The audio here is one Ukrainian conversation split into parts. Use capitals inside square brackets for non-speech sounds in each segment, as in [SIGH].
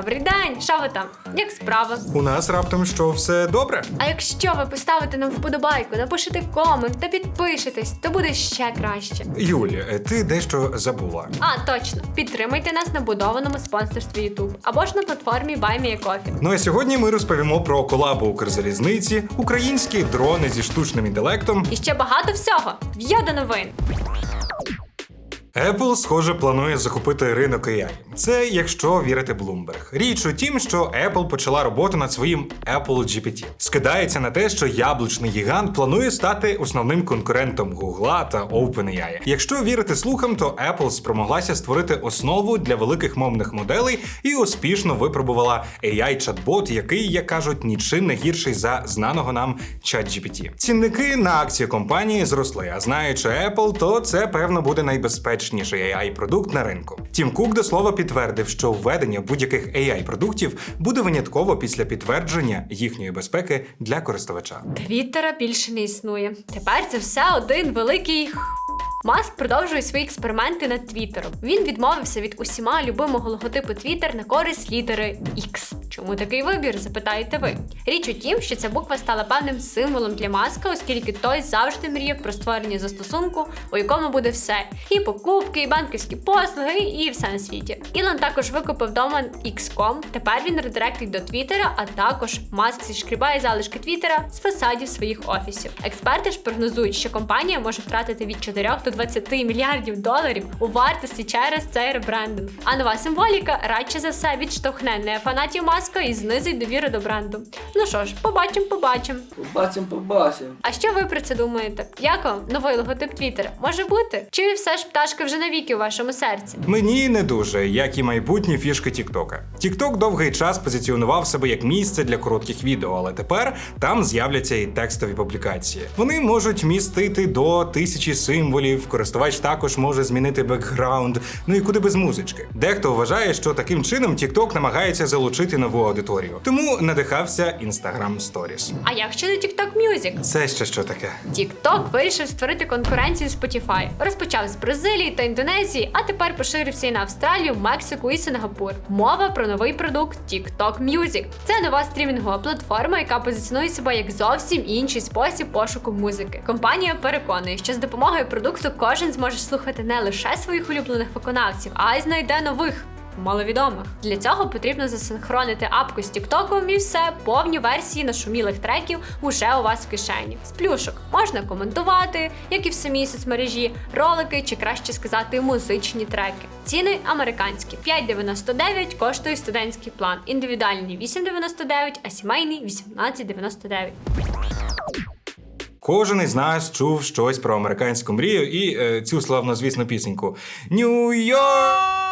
Добрий день! Що ви там? Як справа? У нас раптом що все добре? А якщо ви поставите нам вподобайку, напишете комент та підпишетесь, то буде ще краще. Юль, е, ти дещо забула. А, точно, підтримайте нас на будованому спонсорстві YouTube або ж на платформі BuyMeACoffee. Ну а сьогодні ми розповімо про колабу Укрзалізниці, українські дрони зі штучним інтелектом. І ще багато всього. В'йо до новин. Apple, схоже, планує захопити ринок AI. Це якщо вірити Bloomberg. Річ у тім, що Apple почала роботу над своїм Apple GPT. Скидається на те, що яблучний гігант планує стати основним конкурентом Google та OpenAI. Якщо вірити слухам, то Apple спромоглася створити основу для великих мовних моделей і успішно випробувала AI-чат-бот, який, як кажуть, нічим не гірший за знаного нам ChatGPT. Цінники на акції компанії зросли, а знаючи Apple, то це певно буде найбезпечніший AI-продукт на ринку. Тім Кук до слова підтвердив, що введення будь-яких AI-продуктів буде винятково після підтвердження їхньої безпеки для користувача. Твіттера більше не існує. Тепер це все один великий. Маск продовжує свої експерименти над Твіттером. Він відмовився від усіма любимого логотипу Твіттер на користь літери X. Чому такий вибір? Запитаєте ви. Річ у тім, що ця буква стала певним символом для маска, оскільки той завжди мріяв про створення застосунку, у якому буде все: і покупки, і банківські послуги, і все на світі. Ілон також викупив домен X.com. Тепер він редиректить до Твіттера, а також Маск зішкрібає залишки Твіттера з фасадів своїх офісів. Експерти ж прогнозують, що компанія може втратити від 4 до 20 мільярдів доларів у вартості через цей ребрендинг. А нова символіка радше за все відштовхне не фанатів маска і знизить довіру до бренду. Ну що ж, побачимо, побачимо. Побачим, побачим. А що ви про це думаєте? Як вам новий логотип Твіттера? Може бути? Чи все ж пташка вже навіки у вашому серці? Мені не дуже, як і майбутні фішки Тіктока. Тікток довгий час позиціонував себе як місце для коротких відео, але тепер там з'являться і текстові публікації. Вони можуть містити до тисячі символів. Користувач також може змінити бекграунд, ну і куди без музички. Дехто вважає, що таким чином TikTok намагається залучити нову аудиторію, тому надихався Instagram Stories. А як щодо TikTok Music? Це ще що таке? TikTok вирішив створити конкуренцію Spotify. Розпочав з Бразилії та Індонезії, а тепер поширився і на Австралію, Мексику і Сингапур. Мова про новий продукт TikTok Music. Це нова стрімінгова платформа, яка позиціонує себе як зовсім інший спосіб пошуку музики. Компанія переконує, що з допомогою продукту кожен зможе слухати не лише своїх улюблених виконавців, а й знайде нових. Маловідомих для цього потрібно засинхронити апку з Тіктоком і все повні версії нашумілих треків уже у вас в кишені. З плюшок можна коментувати, як і в самій соцмережі, ролики чи краще сказати музичні треки. Ціни американські 5,99 коштує студентський план, індивідуальний 8,99, а сімейний 18,99. Кожен із нас чув щось про американську мрію і е, цю славнозвісну пісеньку Нью-Йорк!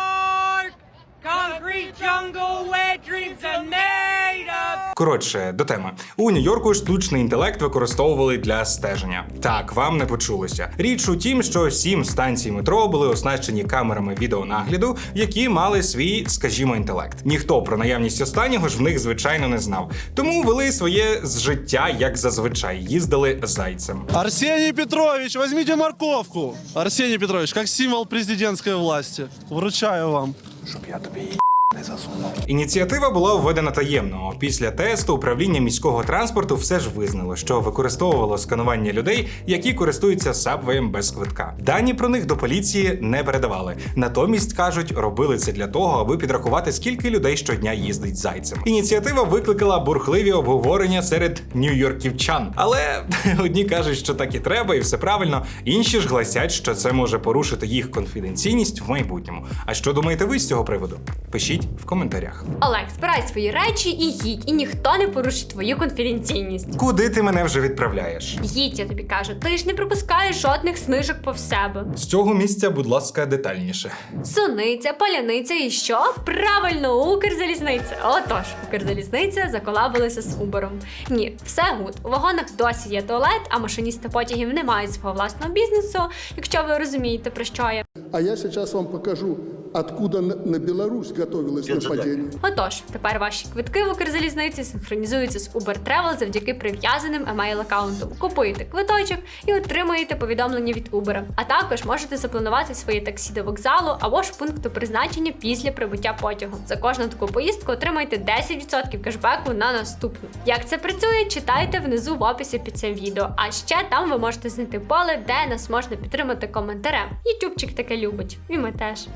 Коротше, до теми. У Нью-Йорку штучний інтелект використовували для стеження. Так, вам не почулося. Річ у тім, що сім станцій метро були оснащені камерами відеонагляду, які мали свій, скажімо, інтелект. Ніхто про наявність останнього ж в них звичайно не знав. Тому вели своє з життя як зазвичай, їздили зайцем. Арсений Петрович, возьмите морковку. Арсений Петрович, как символ президентской власти. Вручаю вам. Ініціатива була введена таємно. Після тесту управління міського транспорту все ж визнало, що використовувало сканування людей, які користуються сабвеєм без квитка. Дані про них до поліції не передавали. Натомість кажуть, робили це для того, аби підрахувати, скільки людей щодня їздить зайцем. Ініціатива викликала бурхливі обговорення серед нью-йорківчан. Але [LAUGHS] одні кажуть, що так і треба, і все правильно. Інші ж гласять, що це може порушити їх конфіденційність в майбутньому. А що думаєте ви з цього приводу? Пишіть в коментарях. Олег, збирай свої речі і їдь, і ніхто не порушить твою конфіденційність. Куди ти мене вже відправляєш? Їдь, я тобі кажу, ти ж не пропускаєш жодних снижок по себе. З цього місця, будь ласка, детальніше. Суниця, паляниця і що? Правильно, Укрзалізниця. Отож, Укрзалізниця заколабилася з Убером. Ні, все гуд. У вагонах досі є туалет, а машиністи потягів не мають свого власного бізнесу, якщо ви розумієте про що я. А я сейчас вам покажу откуда на Беларусь готовилось нападение. Отож, тепер ваші квитки в Укрзалізниці синхронізуються з Uber Travel завдяки прив'язаним емейл аккаунтам. Купуєте квиточок і отримуєте повідомлення від Uber. А також можете запланувати своє таксі до вокзалу або ж пункту призначення після прибуття потягу. За кожну таку поїздку отримаєте 10% кешбеку на наступну. Як це працює, читайте внизу в описі під цим відео. А ще там ви можете знайти поле, де нас можна підтримати коментарем. Ютубчик таке любить, і ми теж.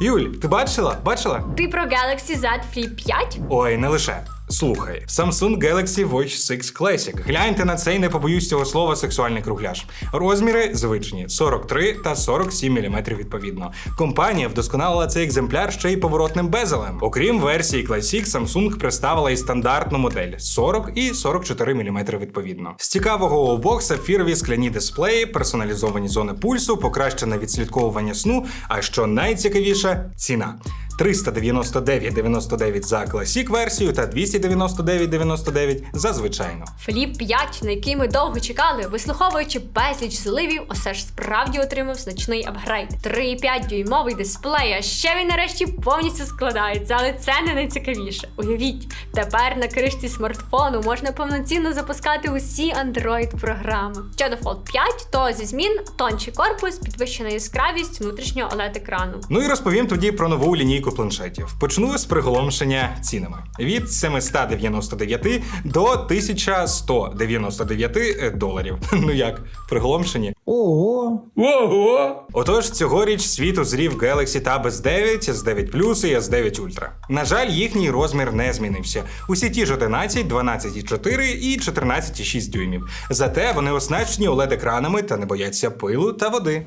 Юль, ти бачила? Бачила? Ти про Galaxy Z Flip 5? Ой, не лише. Слухай, Samsung Galaxy Watch 6 Classic. Гляньте на цей, не побоюсь цього слова, сексуальний кругляш. Розміри звичні 43 та 47 мм відповідно. Компанія вдосконалила цей екземпляр ще й поворотним безелем. Окрім версії Classic, Samsung представила і стандартну модель 40 і 44 мм відповідно. З цікавого обох сапфірові скляні дисплеї, персоналізовані зони пульсу, покращене відслідковування сну. А що найцікавіше ціна. 399,99 за Classic версію та 299,99 за звичайну. Фліп 5, на який ми довго чекали, вислуховуючи безліч зливів, усе ж справді отримав значний апгрейд. 3,5 дюймовий дисплей, а ще він нарешті повністю складається, але це не найцікавіше. Уявіть, тепер на кришці смартфону можна повноцінно запускати усі Android-програми. Щодо Fold 5, то зі змін тонший корпус, підвищена яскравість внутрішнього oled екрану Ну і розповім тоді про нову лінійку планшетів. Почну з приголомшення цінами від 799 до 1199 доларів. [LAUGHS] Ну як, приголомшені? Ого! Ого! Отож, цьогоріч світ узрів Galaxy Tab S9, S9 Plus і S9 Ultra. На жаль, їхній розмір не змінився. Усі ті ж 11, 12,4 і 14,6 дюймів. Зате вони оснащені OLED-екранами та не бояться пилу та води.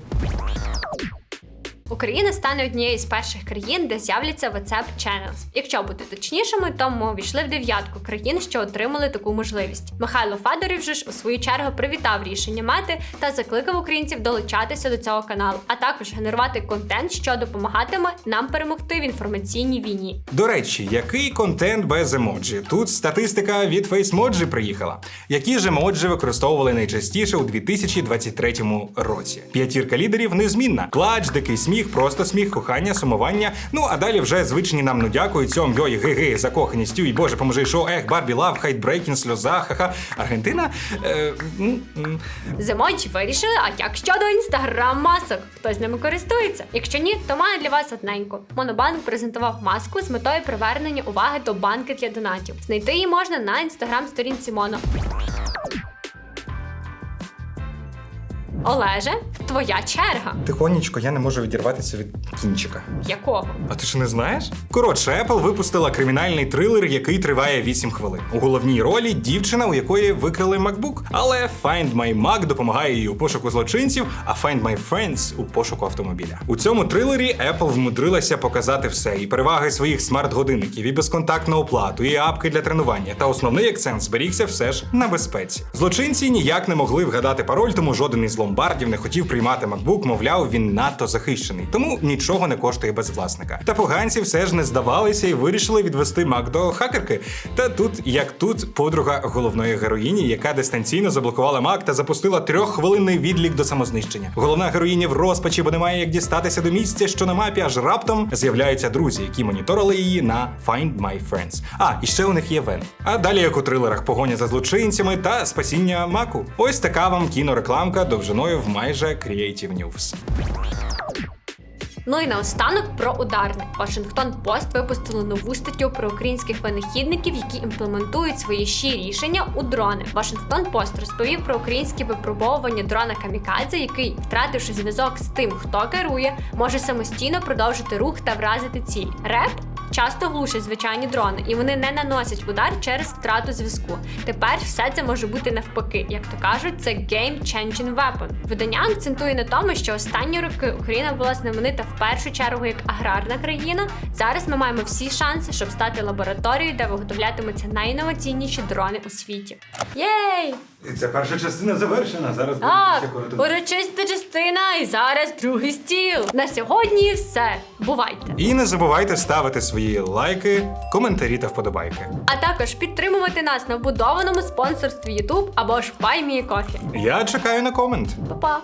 Україна стане однією з перших країн, де з'являться WhatsApp Channels. Якщо бути точнішими, то ми увійшли в дев'ятку країн, що отримали таку можливість. Михайло Федорів же ж у свою чергу привітав рішення мети та закликав українців долучатися до цього каналу, а також генерувати контент, що допомагатиме нам перемогти в інформаційній війні. До речі, який контент без емоджі? Тут статистика від FaceMoji приїхала. Які ж емоджі використовували найчастіше у 2023 році? П'ятірка лідерів незмінна. Плач, дикий сміх, просто сміх, кохання, сумування. Ну а далі вже звичні нам ну дякую, цьом, йой, ги-ги, закоханість, й боже, поможи, шо, ех, Барбі лав, хайтбрейкінг, сльоза, ха-ха. Аргентина? Е, м, вирішили, а як щодо інстаграм-масок? Хто з ними користується? Якщо ні, то маю для вас одненько. Монобанк презентував маску з метою привернення уваги до банки для донатів. Знайти її можна на інстаграм-сторінці Моно. Олеже, твоя черга. Тихонечко, я не можу відірватися від кінчика. Якого? А ти ж не знаєш? Коротше, Apple випустила кримінальний трилер, який триває 8 хвилин. У головній ролі дівчина, у якої викрили MacBook. Але Find My Mac допомагає їй у пошуку злочинців, а Find My Friends у пошуку автомобіля. У цьому трилері Apple вмудрилася показати все: і переваги своїх смарт-годинників, і безконтактну оплату, і апки для тренування. Та основний акцент зберігся все ж на безпеці. Злочинці ніяк не могли вгадати пароль, тому жоден із ломбардів не хотів приймати MacBook, мовляв, він надто захищений, тому нічого не коштує без власника. Та поганці все ж не здавалися і вирішили відвести Mac до хакерки. Та тут, як тут, подруга головної героїні, яка дистанційно заблокувала Mac та запустила трьоххвилинний відлік до самознищення. Головна героїня в розпачі, бо немає як дістатися до місця, що на мапі, аж раптом з'являються друзі, які моніторили її на Find My Friends. А, і ще у них є Вен. А далі, як у трилерах, погоня за злочинцями та спасіння Маку. Ось така вам кінорекламка довжиною в майже Creative News. Ну і наостанок про ударне. Вашингтон Пост випустили нову статтю про українських винахідників, які імплементують свої щі рішення у дрони. Вашингтон Пост розповів про українські випробовування дрона Камікадзе, який, втративши зв'язок з тим, хто керує, може самостійно продовжити рух та вразити ціль. Реп часто глушать звичайні дрони, і вони не наносять удар через втрату зв'язку. Тепер все це може бути навпаки. Як то кажуть, це game changing weapon. Видання акцентує на тому, що останні роки Україна була знаменита в першу чергу як аграрна країна. Зараз ми маємо всі шанси, щоб стати лабораторією, де виготовлятимуться найінноваційніші дрони у світі. Єй! Це перша частина завершена. Зараз Так, урочиста частина, і зараз другий стіл. На сьогодні все. Бувайте! І не забувайте ставити свої лайки, коментарі та вподобайки. А також підтримувати нас на вбудованому спонсорстві YouTube або ж Buy Coffee. Я чекаю на комент. Па-па!